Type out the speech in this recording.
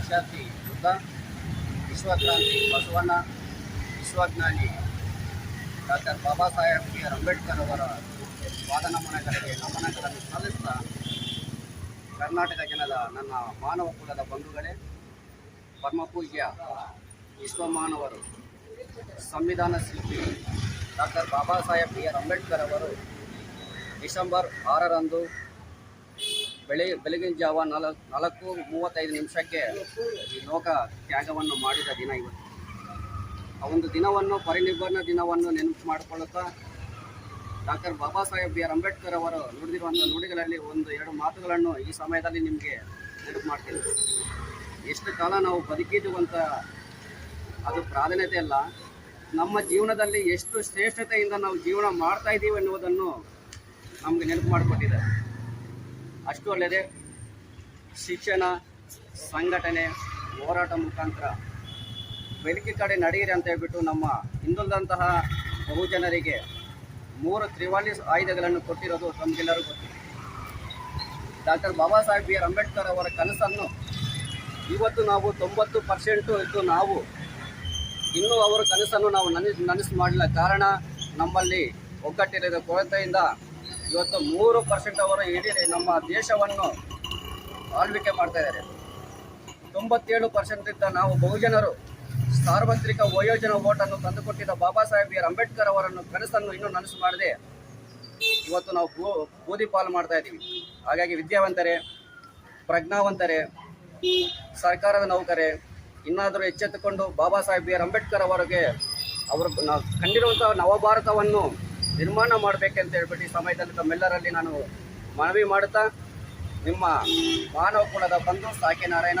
ಪಂಚಲಕ್ಷಾತಿ ಬುದ್ಧ ವಿಶ್ವಕ್ರಾಂತಿ Basavanna, ವಿಶ್ವಜ್ಞಾನಿ doctor Baba Saheb B R Ambedkar ಅವರ ವಾದನಮನಗಳಿಗೆ ನಮನಗಳನ್ನು ಸಲ್ಲಿಸ್ತಾ ಕರ್ನಾಟಕ ಜನದ ನನ್ನ ಮಾನವ ಕುಲದ ಬಂಧುಗಳೇ ಪರಮಪೂಜ್ಯ ವಿಶ್ವಮಾನವರು, ಸಂವಿಧಾನ ಶಿಲ್ಪಿ doctor Baba Saheb B R Ambedkar ಅವರು ಡಿಸೆಂಬರ್ ಆರರಂದು ಬೆಳಿ ಬೆಳಗಿನ ಜಾವ ನಾಲ್ಕು ನಾಲ್ಕು ಮೂವತ್ತೈದು ನಿಮಿಷಕ್ಕೆ ಈ ಲೋಕ ತ್ಯಾಗವನ್ನು ಮಾಡಿದ ದಿನ ಇವತ್ತು ಆ ಒಂದು ದಿನವನ್ನು ಪರಿನಿಬ್ಬರಣ ದಿನವನ್ನು ನೆನಪು ಮಾಡಿಕೊಳ್ಳುತ್ತಾ doctor Baba Saheb B R Ambedkar ಅವರು ನುಡಿದಿರುವಂಥ ನುಡಿಗಳಲ್ಲಿ ಒಂದು ಎರಡು ಮಾತುಗಳನ್ನು ಈ ಸಮಯದಲ್ಲಿ ನಿಮಗೆ ನೆನಪು ಮಾಡ್ತೀನಿ. ಎಷ್ಟು ಕಾಲ ನಾವು ಬದುಕಿದ್ದು ಅಂತ ಅದು ಪ್ರಾಧಾನ್ಯತೆ ಅಲ್ಲ. ನಮ್ಮ ಜೀವನದಲ್ಲಿ ಎಷ್ಟು ಶ್ರೇಷ್ಠತೆಯಿಂದ ನಾವು ಜೀವನ ಮಾಡ್ತಾ ಇದ್ದೀವಿ ಎನ್ನುವುದನ್ನು ನಮಗೆ ನೆನಪು ಮಾಡಿಕೊಟ್ಟಿದ್ದಾರೆ. ಅಷ್ಟು ಅಲ್ಲದೆ ಶಿಕ್ಷಣ, ಸಂಘಟನೆ, ಹೋರಾಟ ಮುಖಾಂತರ ಬೆಳಕಿ ಕಡೆ ನಡೆಯಿರಿ ಅಂತ ಹೇಳ್ಬಿಟ್ಟು ನಮ್ಮ ಹಿಂದುಳಿದಂತಹ ಬಹುಜನರಿಗೆ ಮೂರು ತ್ರಿವಾಲಿ ಆಯುಧಗಳನ್ನು ಕೊಟ್ಟಿರೋದು ತಮಗೆಲ್ಲರೂ ಗೊತ್ತಿದೆ. Doctor Baba Saheb B R Ambedkar ಅವರ ಕನಸನ್ನು ಇವತ್ತು ನಾವು ತೊಂಬತ್ತು ಪರ್ಸೆಂಟು ಇದ್ದು ನಾವು ಇನ್ನೂ ಅವರ ಕನಸನ್ನು ನಾವು ನನಸು ನನಸು ಮಾಡಲಿಲ್ಲ. ಕಾರಣ ನಮ್ಮಲ್ಲಿ ಒಗ್ಗಟ್ಟಿರದ ಕೊರತೆಯಿಂದ ಇವತ್ತು ಮೂರು ಪರ್ಸೆಂಟ್ ಅವರು ಇಡೀ ನಮ್ಮ ದೇಶವನ್ನು ಆಳ್ವಿಕೆ ಮಾಡ್ತಾ ಇದ್ದಾರೆ. ತೊಂಬತ್ತೇಳು ಪರ್ಸೆಂಟ್ ಇದ್ದ ನಾವು ಬಹುಜನರು ಸಾರ್ವತ್ರಿಕ ವಯೋಜನ ಓಟನ್ನು ತಂದುಕೊಟ್ಟಿದ್ದ ಬಾಬಾ ಸಾಹೇಬ್ ಆರ್ ಅಂಬೇಡ್ಕರ್ ಅವರನ್ನು ಕನಸನ್ನು ಇನ್ನೂ ನನಸು ಮಾಡದೆ ಇವತ್ತು ನಾವು ಬೂ, ಬೂದಿ ಪಾಲು ಮಾಡ್ತಾ ಇದ್ದೀವಿ. ಹಾಗಾಗಿ ವಿದ್ಯಾವಂತರೇ, ಪ್ರಜ್ಞಾವಂತರೇ, ಸರ್ಕಾರದ ನೌಕರೇ, ಇನ್ನಾದರೂ ಎಚ್ಚೆತ್ತುಕೊಂಡು ಬಾಬಾ ಸಾಹೇಬ್ ಬಿ ಅಂಬೇಡ್ಕರ್ ಅವರಿಗೆ ಅವರು ನಾವು ಕಂಡಿರುವಂಥ ನವಭಾರತವನ್ನು ನಿರ್ಮಾಣ ಮಾಡಬೇಕಂತ ಹೇಳ್ಬಿಟ್ಟು ಈ ಸಮಯದಲ್ಲಿ ತಮ್ಮೆಲ್ಲರಲ್ಲಿ ನಾನು ಮನವಿ ಮಾಡುತ್ತಾ, ನಿಮ್ಮ ಮಾನವ ಕುಲದ ಬಂಧು ಸಾಕಿ ನಾರಾಯಣ.